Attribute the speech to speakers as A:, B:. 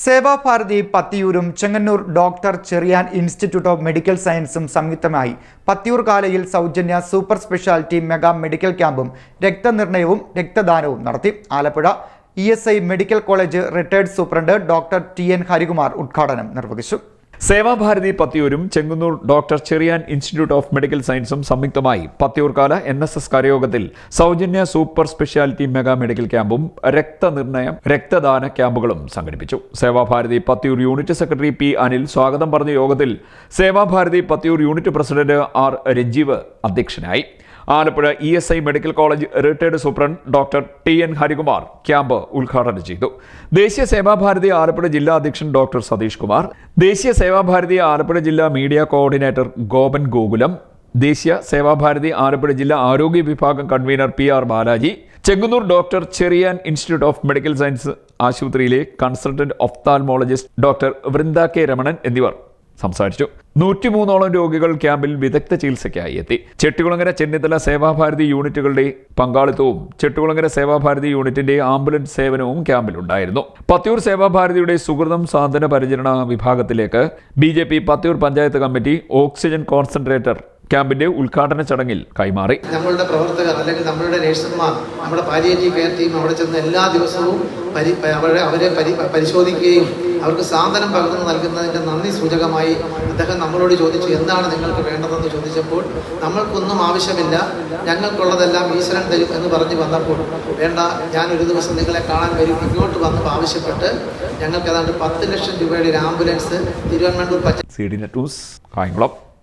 A: Seva Bharati പത്തിയൂരും Chengannur doctor Cherian institute of medical സയൻസും സംയുക്തമായി. പത്തിയൂർ കാലയിൽ സൗജന്യ സൂപ്പർ സ്പെഷ്യാലിറ്റി മെഗാ മെഡിക്കൽ ക്യാമ്പും രക്തനിർണയവും രക്തദാനവും നടത്തി. Alappuzha E medical college retired superintendent doctor T N Harikumar ഉദ്ഘാടനം നിർവഹിച്ചു.
B: Seva Bharati പത്തിയൂരും Chengannur doctor Cherian institute of medical സയൻസും സംയുക്തമായി പത്തിയൂർക്കാല എൻ എസ് എസ് കരയോഗത്തിൽ സൗജന്യ സൂപ്പർ സ്പെഷ്യാലിറ്റി മെഗാ മെഡിക്കൽ ക്യാമ്പും രക്തനിർണയം രക്തദാന ക്യാമ്പുകളും സംഘടിപ്പിച്ചു. Seva Bharati Pathiyoor unit secretary P Anil സ്വാഗതം പറഞ്ഞ യോഗത്തിൽ Seva Bharati Pathiyoor unit president R Ranjeev അധ്യക്ഷനായി. Alappuzha E S I medical college retired superintendent doctor T N Harikumar camp ഉദ്ഘാടനം ചെയ്തു. ദേശീയ സേവാഭാരതി ആലപ്പുഴ ജില്ലാ അധ്യക്ഷൻ ഡോക്ടർ സതീഷ് കുമാർ ദേശീയ സേവാഭാരതി ആലപ്പുഴ ജില്ലാ മീഡിയ കോർഡിനേറ്റർ ഗോപൻ ഗോകുലം ദേശീയ സേവാഭാരതി ആലപ്പുഴ ജില്ലാ ആരോഗ്യ വിഭാഗം convener P R Balaji Chengannur doctor Cherian institute of medical science ആശുപത്രിയിലെ consultant ophthalmologist doctor Vrinda K Ramanan എന്നിവർ സംസാരിച്ചു. നൂറ്റിമൂന്നോളം രോഗികൾ ക്യാമ്പിൽ വിദഗ്ധ ചികിത്സയ്ക്കായി എത്തി. ചെട്ടികുളങ്ങര ചെന്നിത്തല സേവാഭാരതി യൂണിറ്റുകളുടെ പങ്കാളിത്തവും ചെട്ടികുളങ്ങര സേവാഭാരതി യൂണിറ്റിന്റെ ആംബുലൻസ് സേവനവും ക്യാമ്പിലുണ്ടായിരുന്നു പത്തിയൂർ സേവാഭാരതിയുടെ സുഹൃതം സാന്ത്വന പരിചരണ വിഭാഗത്തിലേക്ക് B Pathiyoor panchayat committee oxygen concentrator ക്യാമ്പിന്റെ ഉദ്ഘാടന ചടങ്ങിൽ കൈമാറി.
C: നമ്മളുടെ പ്രവർത്തകർ അല്ലെങ്കിൽ നമ്മളുടെ നഴ്സുമാർ നമ്മുടെ പാലിയേറ്റീവ് കെയർ ടീം അവിടെ ചെന്ന് എല്ലാ ദിവസവും പരി അവരെ അവരെ പരി പരിശോധിക്കുകയും അവർക്ക് സാന്ത്വനം പകർന്നു നൽകുന്നതിന്റെ നന്ദി സൂചകമായി അദ്ദേഹം നമ്മളോട് ചോദിച്ചു എന്താണ് നിങ്ങൾക്ക് വേണ്ടതെന്ന് ചോദിച്ചപ്പോൾ നമ്മൾക്കൊന്നും ആവശ്യമില്ല. ഞങ്ങൾക്കുള്ളതെല്ലാം ഈശ്വരൻ തരും എന്ന് പറഞ്ഞ് വന്നപ്പോൾ വേണ്ട ഞാൻ ഒരു ദിവസം നിങ്ങളെ കാണാൻ വരും. ഇങ്ങോട്ട് വന്ന് ആവശ്യപ്പെട്ട് ഞങ്ങൾക്ക് ഏതാണ്ട് പത്ത് ലക്ഷം രൂപയുടെ ഒരു ആംബുലൻസ് തിരുവനന്തപുരം പച്ച
B: C D net news Kayamkulam.